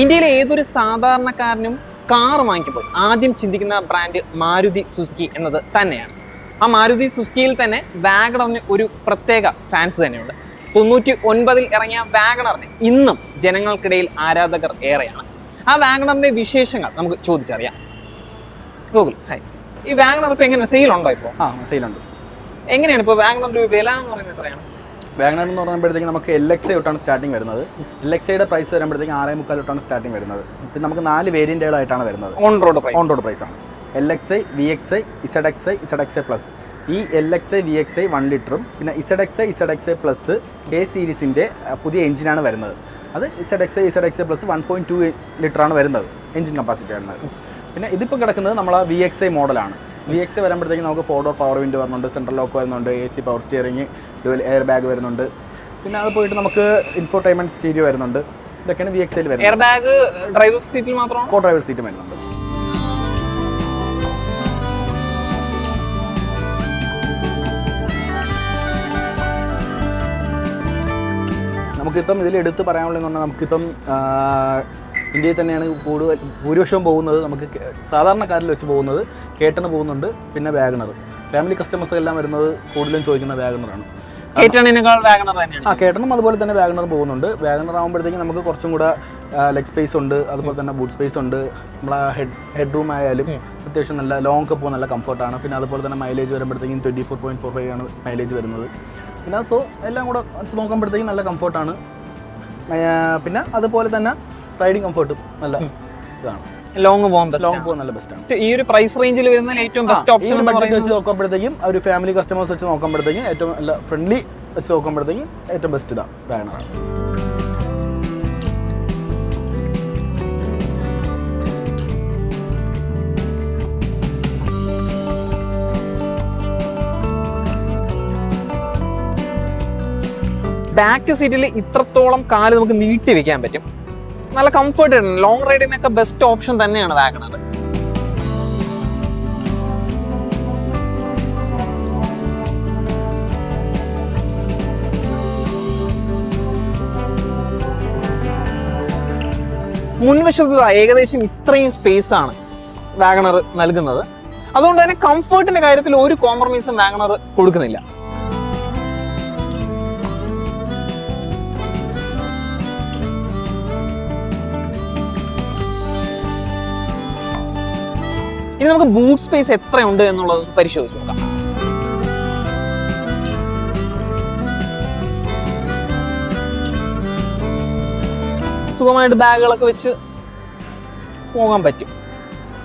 ഇന്ത്യയിലെ ഏതൊരു സാധാരണക്കാരനും കാർ വാങ്ങിക്കുമ്പോൾ ആദ്യം ചിന്തിക്കുന്ന ബ്രാൻഡ് മാരുതി സുസുക്കി എന്നത് തന്നെയാണ്. ആ മാരുതി സുസുക്കിയിൽ തന്നെ വാഗണറിന് ഒരു പ്രത്യേക ഫാൻസ് തന്നെയുണ്ട്. തൊണ്ണൂറ്റി ഒൻപതിൽ ഇറങ്ങിയ വാഗണറിന് ഇന്നും ജനങ്ങൾക്കിടയിൽ ആരാധകർ ഏറെയാണ്. ആ വാഗണറിന്റെ വിശേഷങ്ങൾ നമുക്ക് ചോദിച്ചറിയാം. Google hi. ഈ വാഗണർ ഇപ്പൊ എങ്ങനെ? സെയിൽ ഉണ്ടോ ഇപ്പോ? ആ സെയിൽ ഉണ്ട്. എങ്ങനെയാണ് ഇപ്പോൾ വാഗണറിന്റെ വില എന്ന് പറയുന്നത് എത്രയാണ്? വാഗണർ എന്ന് പറയുമ്പോഴത്തേക്ക് നമുക്ക് എൽ എക്സ് തൊട്ടാണ് സ്റ്റാർട്ടിംഗ് വരുന്നത്. എൽ എക്സ് ഐയുടെ പ്രൈസ് വരുമ്പോഴത്തേക്ക് ആറേ മുക്കാൽ തൊട്ടാണ് സ്റ്റാർട്ടിംഗ് വരുന്നത്. പിന്നെ നമുക്ക് നാല് വേരിയന്റുകളായിട്ടാണ് വരുന്നത്. On road price on road price ആണ്. L X I V X I Z X I Z X I plus ഈ L X I V X I one ലിറ്ററും പിന്നെ Z X I Z X I plus A സീരീസിന്റെ പുതിയ എഞ്ചിനാണ് വരുന്നത്. അത് Z X I Z X I plus one point two ലിറ്ററാണ് വരുന്നത്. Engine capacity വരുന്നത്. പിന്നെ ഇതിപ്പോൾ കിടക്കുന്നത് നമ്മൾ വി എക്സ് ഐ മോഡലാണ് വി എക്സ് വരുമ്പോഴത്തേക്ക് നമുക്ക് ഫോർ ഡോർ പവർ വിൻഡ് വരുന്നുണ്ട് സെൻട്രൽ ലോക്ക് വരുന്നുണ്ട് A C power steering dual air bag വരുന്നുണ്ട്. പിന്നെ അത് പോയിട്ട് നമുക്ക് ഇൻഫോർടൈൻമെന്റ് സ്റ്റീരിയോ വരുന്നുണ്ട്. ഇതൊക്കെയാണ് വി എക്സ് വരുന്നത്. എയർ ബാഗ് ഡ്രൈവർ സീറ്റിൽ മാത്രം കോ ഡ്രൈവർ സീറ്റും വരുന്നുണ്ട്. നമുക്കിപ്പം ഇതിൽ എടുത്ത് പറയാനുള്ളതെന്ന് പറഞ്ഞാൽ നമുക്കിപ്പം ഇന്ത്യയിൽ തന്നെയാണ് കൂടുതൽ ഭൂരിപക്ഷവും പോകുന്നത്. നമുക്ക് സാധാരണ സാധാരണക്കാരിൽ വെച്ച് പോകുന്നത് കേട്ടണ് പോകുന്നുണ്ട് പിന്നെ വാഗണർ. ഫാമിലി കസ്റ്റമേഴ്സ് എല്ലാം വരുന്നത് കൂടുതലും ചോദിക്കുന്ന വാഗണറാണ്. ആ. കേട്ടണും അതുപോലെ തന്നെ വാഗണർ പോകുന്നുണ്ട്. വാഗണർ ആകുമ്പോഴത്തേക്കും നമുക്ക് കുറച്ചും കൂടെ ലെഗ് സ്പേസ് ഉണ്ട് അതുപോലെ തന്നെ ബൂട്ട് സ്പേസ് ഉണ്ട്. നമ്മളെ ഹെഡ് ഹെഡ് റൂം ആയാലും അത്യാവശ്യം നല്ല ലോങ് ഒക്കെ പോകുന്ന നല്ല കംഫർട്ടാണ് പിന്നെ അതുപോലെ തന്നെ മൈലേജ് വരുമ്പോഴത്തേക്കും twenty four point four five ആണ് മൈലേജ് വരുന്നത്. പിന്നെ സോ എല്ലാം കൂടെ വെച്ച് നോക്കുമ്പോഴത്തേക്കും നല്ല കംഫർട്ടാണ് പിന്നെ അതുപോലെ തന്നെ റൈഡിങ് കംഫർട്ടും നല്ല ഇതാണ് ലോങ് പോകാൻ ലോങ് പോകാൻ നല്ല ബെസ്റ്റാണ് ഈ ഒരു പ്രൈസ് റേഞ്ചിൽ വരുന്നതിൽ ഏറ്റവും ബെസ്റ്റ് ഓപ്ഷൻ ബഡ്ജറ്റ് വെച്ച് നോക്കുമ്പോഴത്തേക്കും ഒരു ഫാമിലി കസ്റ്റമേഴ്സ് വെച്ച് നോക്കുമ്പോഴത്തേക്കും ഏറ്റവും നല്ല ഫ്രണ്ട്ലി വെച്ച് നോക്കുമ്പോഴത്തേക്കും ഏറ്റവും ബെസ്റ്റ് ഇതാണ് വാഗണറാണ് ബാക്ക് സീറ്റിൽ ഇത്രത്തോളം കാൽ നമുക്ക് നീട്ടി വെക്കാൻ പറ്റും. നല്ല കംഫർട്ട് ആണ്. ലോങ് റൈഡിനൊക്കെ ബെസ്റ്റ് ഓപ്ഷൻ തന്നെയാണ് വാഗണർ മുൻവശത്ത് ഏകദേശം ഇത്രയും സ്പേസ് ആണ് വാഗണർ നൽകുന്നത്. അതുകൊണ്ട് തന്നെ കംഫർട്ടിന്റെ കാര്യത്തിൽ ഒരു കോംപ്രമൈസും വാഗണർ കൊടുക്കുന്നില്ല. ഇനി നമുക്ക് ബൂട്ട് സ്പേസ് എത്രയുണ്ട് എന്നുള്ളത് പരിശോധിച്ച് നോക്കാം. സുഖമായിട്ട് ബാഗുകളൊക്കെ വെച്ച് പോകാൻ പറ്റും.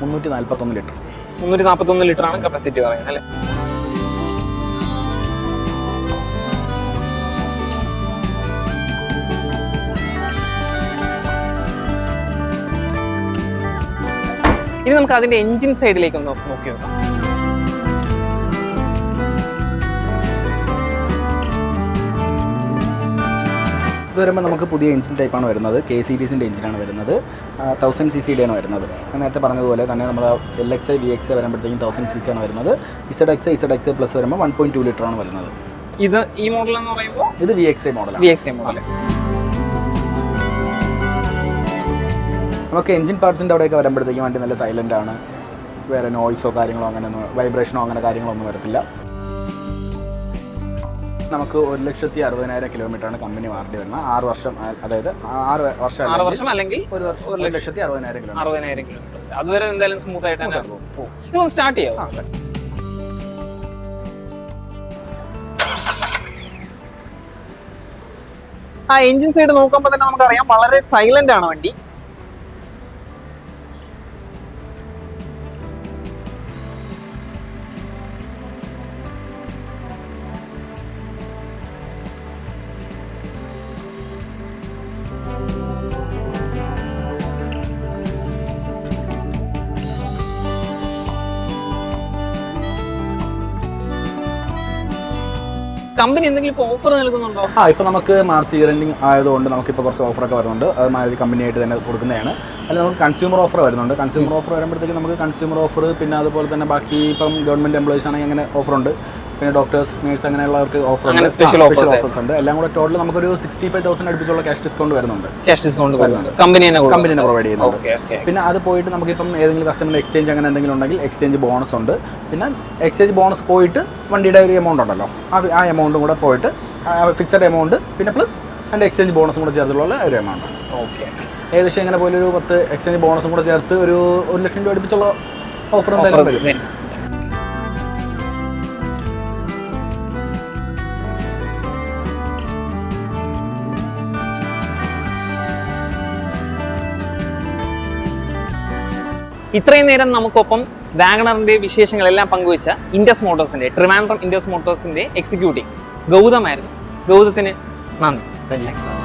മുന്നൂറ്റി നാൽപ്പത്തൊന്ന് ലിറ്റർ. മുന്നൂറ്റി നാൽപ്പത്തൊന്ന് ലിറ്റർ ആണ് കപ്പാസിറ്റി പറയുന്നത് അല്ലേ? ഇനി നമുക്ക് അതിന്റെ എഞ്ചിൻ സൈഡിലേക്ക് ഒന്ന് നോക്കി നോക്കാം. ഇത് വരുമ്പോൾ നമുക്ക് പുതിയ എഞ്ചിൻ ടൈപ്പാണ് വരുന്നത്. കെ സീരീസിന്റെ എഞ്ചിനാണ് വരുന്നത്. തൗസൻഡ് സി സിയുടെയാണ് വരുന്നത്. ഞാൻ നേരത്തെ പറഞ്ഞതുപോലെ തന്നെ നമ്മൾ L X I V X I വരുമ്പോഴത്തേക്കും തൗസൻഡ് സി സി ആണ് വരുന്നത് Z X Z X plus വരുമ്പോൾ വൺ പോയിന്റ് ടു ലിറ്റർ ആണ് വരുന്നത്. ഇത് ഈ മോഡൽ എന്ന് പറയുമ്പോൾ ഇത് വി എക്സ് ഐ മോഡലാണ് വി എക്സ് ഐ മോഡൽ നമുക്ക് എഞ്ചിൻ പാർട്സിന്റെ അവിടെയൊക്കെ വരുമ്പോഴത്തേക്കും വണ്ടി നല്ല സൈലന്റ് ആണ്. വേറെ നോയ്സോ കാര്യങ്ങളോ അങ്ങനെ ഒന്നും വൈബ്രേഷനോ അങ്ങനെ കാര്യങ്ങളോ ഒന്നും വരത്തില്ല. നമുക്ക് ഒരു ലക്ഷത്തി അറുപതിനായിരം കിലോമീറ്ററാണ് കമ്പനി വാറണ്ടി വരുന്നത്. ആറ് വർഷം അതായത് ആറ് വർഷം ആറ് അല്ലെങ്കിൽ വർഷം അല്ലെങ്കിൽ ഒരു വർഷം ഒരു ലക്ഷത്തി അറുപതിനായിരം കിലോമീറ്റർ അറുപതിനായിരം കിലോമീറ്റർ അതുവരെ എന്തായാലും സ്മൂത്ത് ആയിട്ട് തന്നെ പോകും. പോകും. ഇതൊന്ന് സ്റ്റാർട്ട് ചെയ്യാം. ആ എഞ്ചിൻ സൈഡ് നോക്കുമ്പോൾ തന്നെ നമുക്കറിയാം വളരെ സൈലന്റ് ആണ് വണ്ടി. കമ്പനി എന്തെങ്കിലും ഇപ്പോൾ ഓഫർ നൽകുന്നുണ്ടോ? ആ ഇപ്പോൾ നമുക്ക് മാർച്ച് ഇയർ എൻഡിങ് ആയതുകൊണ്ട് നമുക്കിപ്പോൾ കുറച്ച് ഓഫറൊക്കെ വരുന്നുണ്ട്. അത് മാരുതി കമ്പനിയായിട്ട് തന്നെ കൊടുക്കുന്നതാണ്. അല്ലെങ്കിൽ നമുക്ക് കൺസ്യൂമർ ഓഫർ വരുന്നുണ്ട്. കൺസ്യൂമർ ഓഫർ വരുമ്പോഴത്തേക്ക് നമുക്ക് കൺസ്യൂമർ ഓഫർ പിന്നെ അതുപോലെ തന്നെ ബാക്കി ഇപ്പം ഗവൺമെന്റ് എംപ്ലോയീസ് ആണെങ്കിൽ അങ്ങനെ ഓഫറുണ്ട് പിന്നെ ഡോക്ടേഴ്സ് നേഴ്സ് അങ്ങനെയുള്ളവർക്ക് ഓഫർ ഉണ്ട്. സ്പെഷ്യൽ ഓഫേഴ്സ് ഉണ്ട്. എല്ലാം കൂടെ ടോട്ടൽ നമുക്കൊരു സിക്സ്റ്റി ഫൈവ് തൗസൻഡ് അടുപ്പിച്ചുള്ള ക്യാഷ് ഡിസ്കൗണ്ട് വരുന്നുണ്ട്. ക്യാഷ് ഡിസ്കൗണ്ട് വരുന്നുണ്ട്. കമ്പനി കമ്പനി തന്നെ പ്രൊവൈഡ് ചെയ്യുന്നുണ്ട്. ഓക്കെ പിന്നെ അത് പോയിട്ട് നമുക്ക് നമുക്കിപ്പം ഏതെങ്കിലും കസ്റ്റമർ എക്സ്ചേഞ്ച് അങ്ങനെ എന്തെങ്കിലും ഉണ്ടെങ്കിൽ എക്സ്ചേഞ്ച് ബോണസ് ഉണ്ട്. പിന്നെ എക്സ്ചേഞ്ച് ബോണസ് പോയിട്ട് വണ്ടിയുടെ ഒരു എമൗണ്ട് ഉണ്ടല്ലോ. ആ ആ എമൗണ്ടും കൂടെ പോയിട്ട് ഫിക്സഡ് എമൗണ്ട് പിന്നെ പ്ലസ് അതിന്റെ എക്സ്ചേഞ്ച് ബോണസും കൂടെ ചേർത്തുള്ള ഒരു എമൗണ്ട് ഓക്കെ ഏകദേശം ഇങ്ങനെ പോലെ ഒരു പത്ത് എക്സ്ചേഞ്ച് ബോണസും കൂടെ ചേർത്ത് ഒരു ഒരു ലക്ഷം രൂപ അടുപ്പിച്ചുള്ള ഓഫർ എന്തായാലും വരും. ഇത്രയും നേരം നമുക്കൊപ്പം വാഗണറിന്റെ വിശേഷങ്ങളെല്ലാം പങ്കുവച്ച ഇൻഡസ് മോട്ടോഴ്സിന്റെ ട്രിവാൻഡ്രം ഇൻഡസ് മോട്ടോഴ്സിന്റെ എക്സിക്യൂട്ടീവ് ഗൗതമായിരുന്നു. ഗൗതത്തിന് നന്ദി. Thank you